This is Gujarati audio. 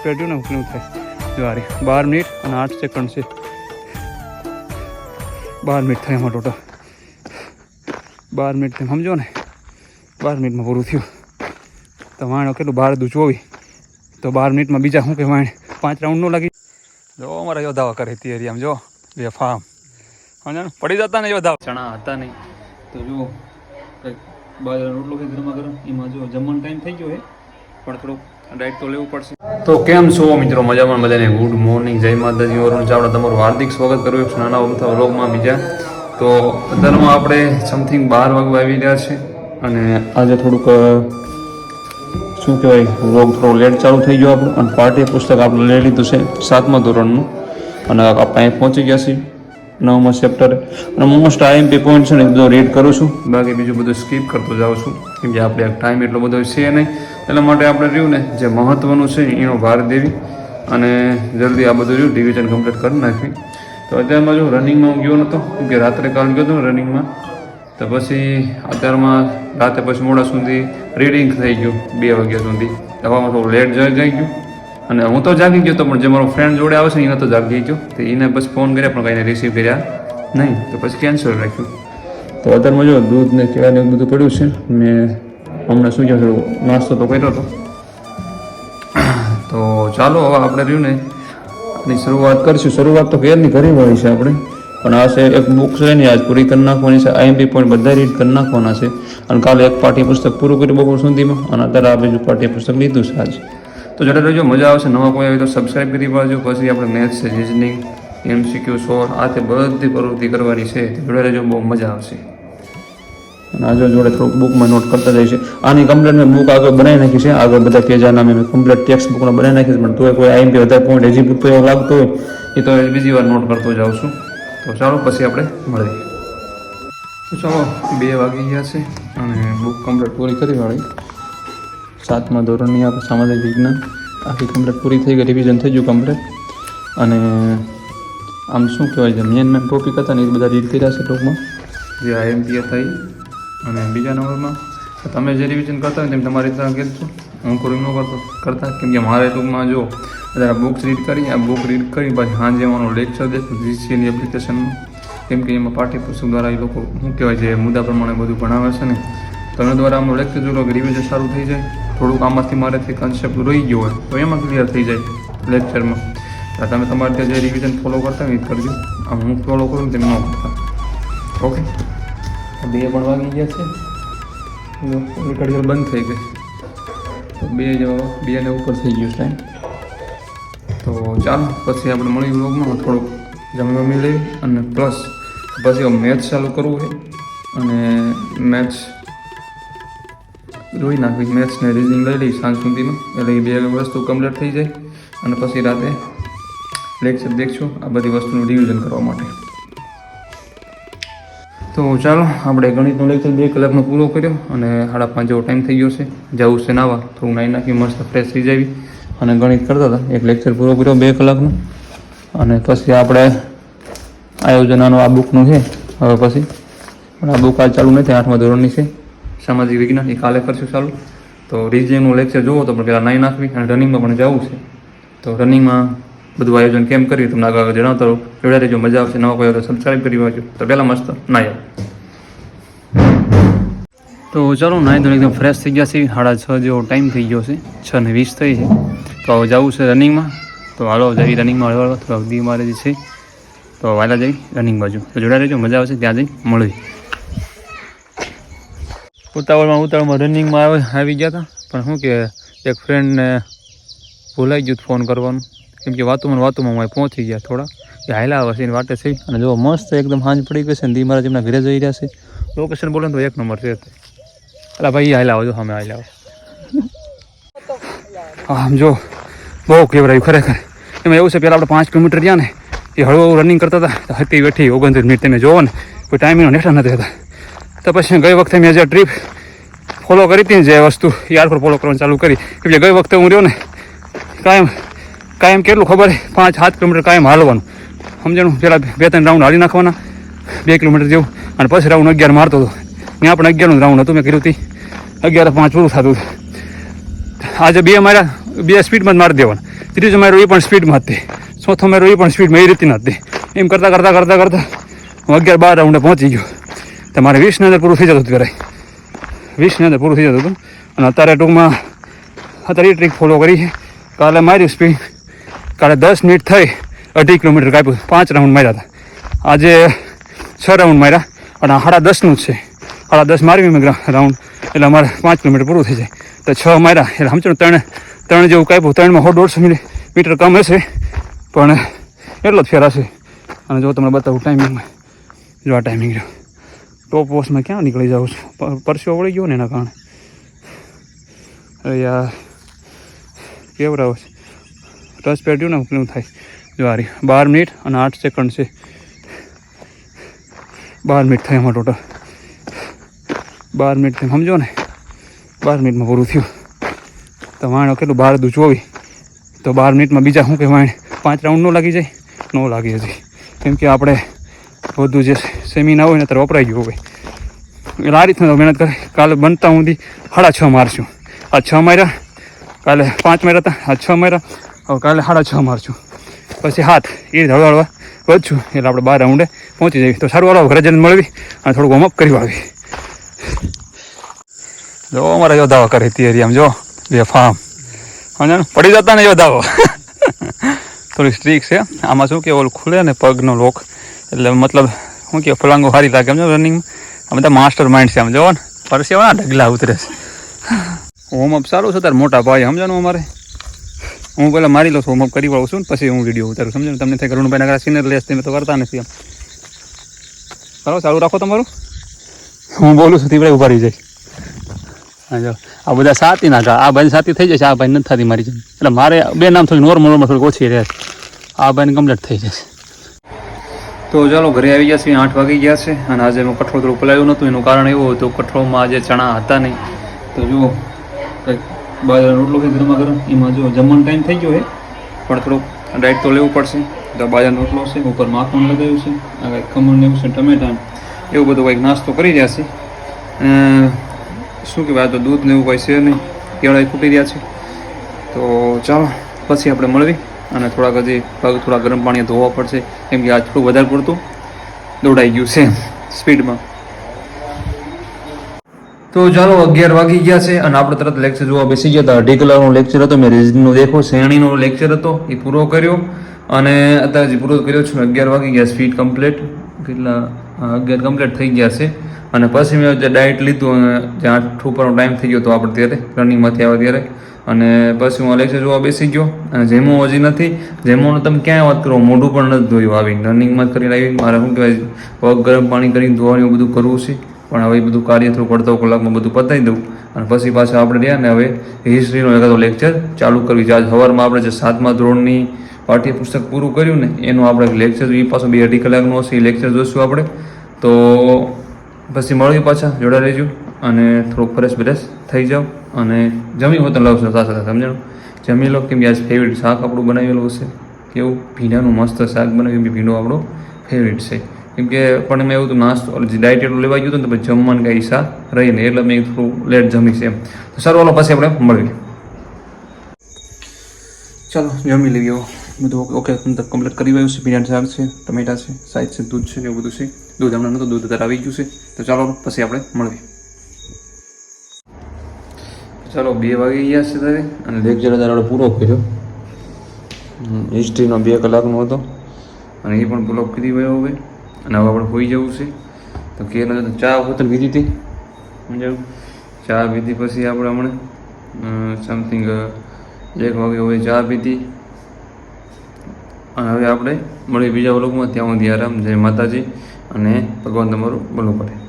દસ પેટ્યું ને ઉપલું થાય જવારી બાર મિનિટ અને આઠ સેકન્ડ છે બાર મિનિટ થાય એમાં ટોટલ બાર મિનિટ તમે સમજો ને બાર મિનિટમાં પૂરું થયું તો વાણો કેટલું બાર દુ ચોવી તો બાર મિનિટમાં બીજા શું કે વાણ પાંચ રાઉન્ડ નો લાગી જો અમારા યોદ્ધાઓ કરે તૈયારી આમ જો બે ફાર્મ સમજો પડી જતા ને યોદ્ધા ચણા હતા નહીં. તો જો, કંઈક બાજરાનો રોટલો કંઈક ગરમા ગરમ, એમાં જો જમવાનો ટાઈમ થઈ ગયો હે. પણ થોડુંક ડાયટ તો લેવું પડશે. તો કેમ છો મિત્રો? મજામાં બધાને? ગુડ મોર્નિંગ જય માતાજી. વરુણ ચાવડા. તમારું હાર્દિક સ્વાગત કર્યું છું નાના અમથા વ્લોગમાં બીજા. તો અત્યારમાં આપણે સમથિંગ બાર વાગવા આવી રહ્યા છે અને આજે થોડુંક શું કહેવાય, વ્લોગ થોડો લેટ ચાલુ થઈ ગયો આપણું. અને પાઠ્ય પુસ્તક આપણે લઈ લીધું છે સાતમા ધોરણનું. અને આપણે અહીં પહોંચી ગયા છીએ. નવમા ચેપ્ટર અને મોસ્ટ આઈએમપી પોઈન્ટ છે ને બધો રીડ કરું છું. બાકી બીજું બધું સ્કીપ કરતો જાઉં છું. કેમ કે આપણે ટાઈમ એટલો બધો છે નહીં. એટલા માટે આપણે રહ્યું ને, જે મહત્ત્વનું છે એનો ભાર દેવી. અને જલ્દી આ બધું રહ્યું ડિવિઝન કમ્પ્લીટ કરી નાખવી તો અત્યારમાં જો રનિંગમાં હું ગયો નહોતો કેમ કે રાત્રે કાલ ગયો હતો રનિંગમાં તો પછી અત્યારમાં રાતે પછી મોડા સુધી રીડિંગ થઈ ગયું, બે વાગ્યા સુધી. દવામાં થોડું લેટ જઈ ગયું. અને હું તો જાગી ગયો તો પણ જે મારો ફ્રેન્ડ જોડે આવે છે એને તો જાગી ગયો તો એને પછી ફોન કર્યા, પણ કાંઈને રિસીવ કર્યા નહીં. તો પછી કેન્સલ રાખ્યું. તો અત્યારમાં જો દૂધ ને કેળા ને બધું પડ્યું છે, મેં હમણાં શું કહેવાય, થોડું નાસ્તો તો કર્યો હતો. તો ચાલો, હવે આપણે રહ્યું ને. આની શરૂઆત કરીશું. શરૂઆત તો ઘેરની ઘરે વાળી છે આપણે. પણ આ છે એક બુક છે ને, આજ પૂરી કરી નાખવાની છે. આઈએમપી પોઈન્ટ બધા રીડ કરી નાખવાના છે. અને કાલે એક પાઠ્યપુસ્તક પૂરું કર્યું બપોર સુધીમાં. અને અત્યારે આ બીજું પાઠ્યપુસ્તક લીધું છે આજ. તો જોડે રહેજો, મજા આવશે. નવા કોઈ આવે તો સબસ્ક્રાઈબ કરી પાડજો પછી આપણે મેથ્સ છે રિઝનિંગ એમસીક્યુ સોલ્વ આ તે બધી પ્રવૃત્તિ કરવાની છે. તો જોડે રહેજો, બહુ મજા આવશે. અને આજે જોડે થોડુંક બુકમાં નોટ કરતા જાય છે આની કમ્પ્લેટ મેં બુક આગળ બનાવી નાખી છે. આગળ બધા પેજા નામે મેં કમ્પ્લેટ ટેક્સ્ટ બુકનો બનાવી નાખી છે. પણ તોય કોઈ આઈએમપી વધારે પોઈન્ટ હજી પૂરતો એવો લાગતો હોય, એ તો બીજી વાર નોટ કરતો જાઉં છું. તો ચાલો, પછી આપણે મળીએ. તો ચાલો, બે વાગી ગયા છે. અને બુક કમ્પ્લીટ પૂરી કરી વાળી. સાતમા ધોરણની આપણે સામાજિક વિજ્ઞાન આખી કમ્પ્લેટ પૂરી થઈ ગઈ રિવિઝન થઈ ગયું કમ્પ્લેટ. અને આમ શું કહેવાય છે મેન મેન ટોપિક હતા ને એ બધા રીડ કર્યા છે ટૂંકમાં. જે આઈએમપી હતા એ. અને બીજા નંબરમાં, તમે જે રિવિઝન કરતા હોય તેમ તમારી રીતે કહેશો હું કોઈ ન કરતો, કરતા કેમ કે મારે ટૂંકમાં જો બધા બુક્સ રીડ કરી, આ બુક રીડ કરી, પછી સાંજે એમાંનો લેક્ચર દેશું જીસીએની એપ્લિકેશનમાં કેમ કે એમાં પાઠ્યપુસ્તક દ્વારા એ લોકો, શું કહેવાય છે મુદ્દા પ્રમાણે બધું ભણાવે છે ને. તમે દ્વારા આમનો લેક્ચર જોડો કે રિવિઝન સારું થઈ જાય. થોડુંક આમાંથી મારેથી કન્સેપ્ટ રહી ગયો હોય, તો એમાં ક્લિયર થઈ જાય લેક્ચરમાં તમે તમારે ત્યાં જે રિવિઝન ફોલો કરતા હોય એ કરજો. આમ હું ફોલો કરું તેમ ન કરતા. ઓકે બે પણ વાગી ગયા છે. રેકર્ડ બંધ થઈ ગઈ. બે જવા બે ને ઉપર થઈ ગયું ટાઈમ તો ચાલો, પછી આપણે મળી વ્લોગમાં થોડુંક જમી વમી લઈ અને પ્લસ પછી મેથ્સ ચાલુ કરવું છે. અને મેથ્સ જોઈ નાખવી મેથ્સ ને રીઝનિંગ લઈ લઈ સાંજ સુધીમાં. એટલે એ બે વસ્તુ કમ્પ્લીટ થઈ જાય. અને પછી રાતે લેક્ચર દેખશું આ બધી વસ્તુનું રિવિઝન કરવા માટે. તો ચાલો, આપણે ગણિતનો લેક્ચર બે કલાકનો પૂરો કર્યો અને સાડા પાંચ જેવો ટાઈમ થઈ ગયો છે. જવું છે નાવા થોડું નાહી નાખી મસ્ત ફ્રેશ થઈ જાવી. અને ગણિત કરતા હતા. એક લેક્ચર પૂરો કર્યો બે કલાકનો. અને પછી આપણે આયોજનાનો આ બુકનું છે. હવે પછી. પણ આ બુક આ ચાલુ નથી, આઠમા ધોરણની છે. સામાજિક વિજ્ઞાન, એ કાલે કરશું ચાલુ. તો રિઝનિંગનું લેક્ચર જોવો તો પણ પહેલાં નાહી નાખવી અને રનિંગમાં પણ જવું છે. તો રનિંગમાં બધું આયોજન કેમ કર્યું તમને આગળ જણાવતા રહો. જોડે રહેજો, મજા આવશે. નવા કોઈ તો સબસ્ક્રાઈબ કરી વાંચો તો પહેલાં મસ્ત આવો તો ચાલો નાય ધોઈને એકદમ ફ્રેશ થઈ ગયા છે સાડા છ જેવો ટાઈમ થઈ ગયો છે. છ ને વીસ થઈ છે. તો હવે જવું છે રનિંગમાં તો હાલો જઈ રનિંગમાં હળવા થોડા અવધી મારે છે. તો વાલા જઈ રનિંગ બાજુ. તો જોડા રહેજો, મજા આવશે. ત્યાં જઈ મળી ઉતાવળમાં ઉતાવળમાં રનિંગમાં આવે, આવી ગયા હતા પણ શું કે, એક ફ્રેન્ડને ભૂલાઈ ગયું ફોન કરવાનું. કેમ કે વાતુમાં વાતુમાં હું અહીં પહોંચી ગયા થોડા. એ હાયલા આવે છે એની વાટે થઈ અને જો મસ્ત એકદમ સાંજ પડી ગઈ છે ને ધી મારા જેમના ઘરે જઈ રહ્યા છે. લોકેશન બોલે ને તો એક નંબર છે. અલા ભાઈ હાયલા આવો જો સામે હાયલા આવો. આમ જો, બહુ કેવરાયું ખરેખર. એમાં એવું છે પહેલાં આપણે પાંચ કિલોમીટર ગયા ને, એ હળવું હળવું રનિંગ કરતા હતા. તો હતી બેઠી ઓગણત્રીસ મિનિટ તમે જોવો ને, કોઈ ટાઈમિંગનો નેઠા નથી હતા તો ગઈ વખતે મેં જે ટ્રીપ ફોલો કરી હતી જે વસ્તુ યાર પર ફોલો કરવાનું ચાલુ કરી કે ગઈ વખતે હું રહ્યો ને, કાયમ કાયમ કેટલું ખબર પાંચ, સાત કિલોમીટર કાયમ હાલવાનું. સમજણું? પહેલાં બે ત્રણ રાઉન્ડ હાલી નાખવાના, બે કિલોમીટર જેવું. અને પછી રાઉન્ડ અગિયાર મારતો હતો. ત્યાં પણ અગિયારનું રાઉન્ડ હતું મેં કર્યું હતી. અગિયાર પાંચ પૂરું થતું આજે બે માર્યા, બે સ્પીડમાં જ મારી દેવાના. ત્રીજો મારો એ પણ સ્પીડમાં હતી ચોથો મારો એ પણ સ્પીડમાં એ રીતના હતી એમ કરતાં કરતાં કરતાં કરતાં હું અગિયાર બાર રાઉન્ડે પહોંચી ગયો. તો મારે વીસની અંદર પૂરું થઈ જતું હતું કરાય વીસની અંદર પૂરું થઈ જતું હતું. અને અત્યારે ટૂંકમાં અત્યારે એ ટ્રીક ફોલો કરી છે. કાલે માર્યું સ્પીડ કાલે દસ મિનિટ થઈ, અઢી કિલોમીટર કાપ્યું. પાંચ રાઉન્ડ માર્યા હતા. આજે છ રાઉન્ડ માર્યા. અને સાડા દસનું જ છે. સાડા દસ મારવી મેં રાઉન્ડ એટલે અમારે પાંચ કિલોમીટર પૂરું થઈ જાય. તો છ માર્યા. એટલે સમજો ત્રણ ત્રણ જેવું કાપ્યું. ત્રણમાં સો દોઢસો મીટર કમ હશે. પણ એટલો જ ફેર હશે. અને જો તમને બતાવું ટાઈમિંગમાં જો આ ટાઈમિંગ રહ્યો. ટોપ વોશમાં ક્યાં નીકળી જાઉં છું? પરસ્યો વળી ગયો ને એના કારણે. યાર કેવડાવો છે? ટચ પેડ્યું ને કેવું થાય. જો બાર મિનિટ અને આઠ સેકન્ડ છે. બાર મિનિટ થાય એમાં ટોટલ બાર મિનિટ થાય, સમજો ને? બાર મિનિટમાં પૂરું થયું. તો વાણો કેટલું બાર દૂધ ચોવીસ તો બાર મિનિટમાં બીજા શું કે વાણ પાંચ રાઉન્ડ ન લાગી જાય? ન લાગી હજી. કેમ કે આપણે બધું જે સેમિના હોય ને ત્યારે વપરાઈ ગયું હોય. એટલે આ રીતના મહેનત કરે. કાલે બનતા સુધી સાડા છ મારશું. આ છ માર્યા, કાલે પાંચ માર્યા હતા, આ છ માર્યા, હવે કાલે સાડા છ મારશું. પછી હાથ એ રીતે હળવા હળવા વધશું. એટલે આપણે બાર રાઉન્ડે પહોંચી જઈએ. તો સારું હળવા ઘરે મળવી અને થોડુંક વોર્મઅપ કરી આવી જો, અમારા યોદ્ધાઓ કરે તૈયારી આમ, જો, બે ફાર્મ પડી જતા ને યોદ્ધાઓ. થોડી સ્ટ્રીક છે. આમાં શું કે, ઓલું ખુલે ને પગનો લોક. એટલે મતલબ શું કે ફલાંગો સારી લાગે સમજો રનિંગમાં અમે બધા માસ્ટર માઇન્ડ છે આમ, જોવો ને. પરસે ના ઢગલા ઉતરે છે. વોર્મઅપ સારું છે તાર મોટા ભાઈ સમજો ને અમારે? હું પહેલાં મારી લઉં છું વોર્મઅપ કરી વાળું છું ને પછી હું વીડિયો ઉતારું સમજો તમને થાય કરુણભાઈ નગર સિનિયર લેસ તમે તો કરતા નથી એમ. બરાબર ચાલુ રાખો તમારું. હું બોલું છું તીવડે ઊભા રહી જાય. હા આ બધા સાતી નાખા આ ભાઈ સાતી થઈ જશે, આ ભાઈ નથી થતી મારી જેમ. એટલે મારે બે નામ થોડી નોર્મલ નોર્મલ થોડીક ઓછી રહે આ ભાઈને કમ્પ્લીટ થઈ જશે. તો ચાલો ઘરે આવી ગયા છીએ, આઠ વાગી ગયા છે અને આજે મેં કઠોળ થોડું પલાવ્યું નહોતું, એનું કારણ એવું હતું કઠોળમાં આજે ચણા હતા નહીં. તો જુઓ, કંઈક બાજરાનો રોટલો છે ગરમા ગરમ, એમાં જો જમવાનો ટાઈમ થઈ ગયો છે. પણ થોડુંક ડાયટ તો લેવું પડશે. તો બાજરાનો રોટલો છે, ઉપર માખણ લગાવ્યું છે, આ કંઈક ખમણ લેવું છે, ટમેટા એવું બધું કંઈક નાસ્તો કરી રહ્યા છે. શું કહેવાય તો દૂધ ને એવું કંઈ છે નહીં, કેળાઈ ખૂટી રહ્યા છે. તો ચાલો, પછી આપણે મળવી. અને થોડાક હજી પગ થોડા ગરમ પાણીએ ધોવા પડશે, કેમ કે આ થોડું વધારે પડતું દોડાઈ ગયું છે સ્પીડમાં. તો ચાલો અગિયાર વાગી ગયા છે અને આપણે તરત લેક્ચર જોવા બેસી ગયા હતા. અઢી કલાકનો લેક્ચર હતો, મેં રિઝનનો દેખો, શ્રેણીનો લેક્ચર હતો, એ પૂરો કર્યો. અને અત્યારે પૂરો કર્યો છું, અગિયાર વાગી ગયા સ્પીડ કમ્પ્લીટ કેટલા? અગિયાર કમ્પ્લીટ થઈ ગયા છે. અને પછી મેં જે ડાયટ લીધું અને જે આઠ ઉપરનો ટાઈમ થઈ ગયો હતો આપણે ત્યારે રનિંગમાંથી આવ્યા ત્યારે. અને પછી હું લેક્ચર જોવા બેસી ગયો અને જેમો હજી નથી, જેમોને તમે ક્યાંય વાત કરો, મોઢું પણ નથી ધોયું આવી. રનિંગમાં જ કરીને આવી મારે શું કહેવાય, પગ ગરમ પાણી કરીને ધોવાનું એવું બધું કરવું છે. પણ હવે એ બધું કાર્ય થોડું પડતો કલાકમાં બધું પતાવી દઉં. અને પછી પાછા આપણે રહ્યા ને હવે હિસ્ટ્રીનો એકાદો લેક્ચર ચાલુ કરવી છે. આજ સવારમાં આપણે જે સાતમા ધોરણની પાઠ્યપુસ્તક પૂરું કર્યું ને, એનું આપણે લેક્ચર એ પાછું બે અઢી કલાકનો હશે એ લેક્ચર જોઈશું આપણે. તો પછી મળીએ પાછા. જોડા રહેજો. અને થોડુંક ફ્રેશ બ્રેશ થઈ જાઓ અને જમી તો લાવશો સાથે સાથે, સમજણ? જમી લો, કેમ કે આજ ફેવરિટ શાક આપણું બનાવેલું હશે. કેવું? ભીંડાનું મસ્ત શાક બનાવ્યું કે ભીંડો આપણો ફેવરિટ છે. કેમ કે પણ મેં એવું હતું નાસ્તો ડાયટ એટલું લેવા ગયું હતું ને તો પછી જમવાનું કાંઈ ઈચ્છા રહી નહીં, એટલે મેં થોડું લેટ જમીશ એમ. તો સારું, હાલો, પછી આપણે મળીએ. ચાલો, જમી લઈએ. બધું ઓકે કમ્પ્લીટ કરી રહ્યું છે ભીંડા શાક છે, ટમેટા છે, સાઈડ છે, દૂધ છે એવું બધું છે. દૂધ હમણાં નહોતું, દૂધ અત્યારે આવી ગયું છે. તો ચાલો પછી આપણે મળીએ. ચાલો બે વાગી ગયા છે તારે? અને લેક્ચર અત્યારે આપણે પૂરો કર્યો. હિસ્ટ્રીનો બે કલાકનો હતો. અને એ પણ પૂરો કરી ગયો હવે. અને હવે આપણે હોઈ જવું છે. તો કે ચા ઉપર પીધી હતી? સમજાયું? ચા પીધી પછી આપણે હમણાં સમથિંગ એક વાગે હવે ચા પીધી. અને હવે આપણે મળીએ બીજા વ્લોગમાં ત્યાં સુધી આરામ. જય માતાજી. અને ભગવાન તમારું ભલું કરે.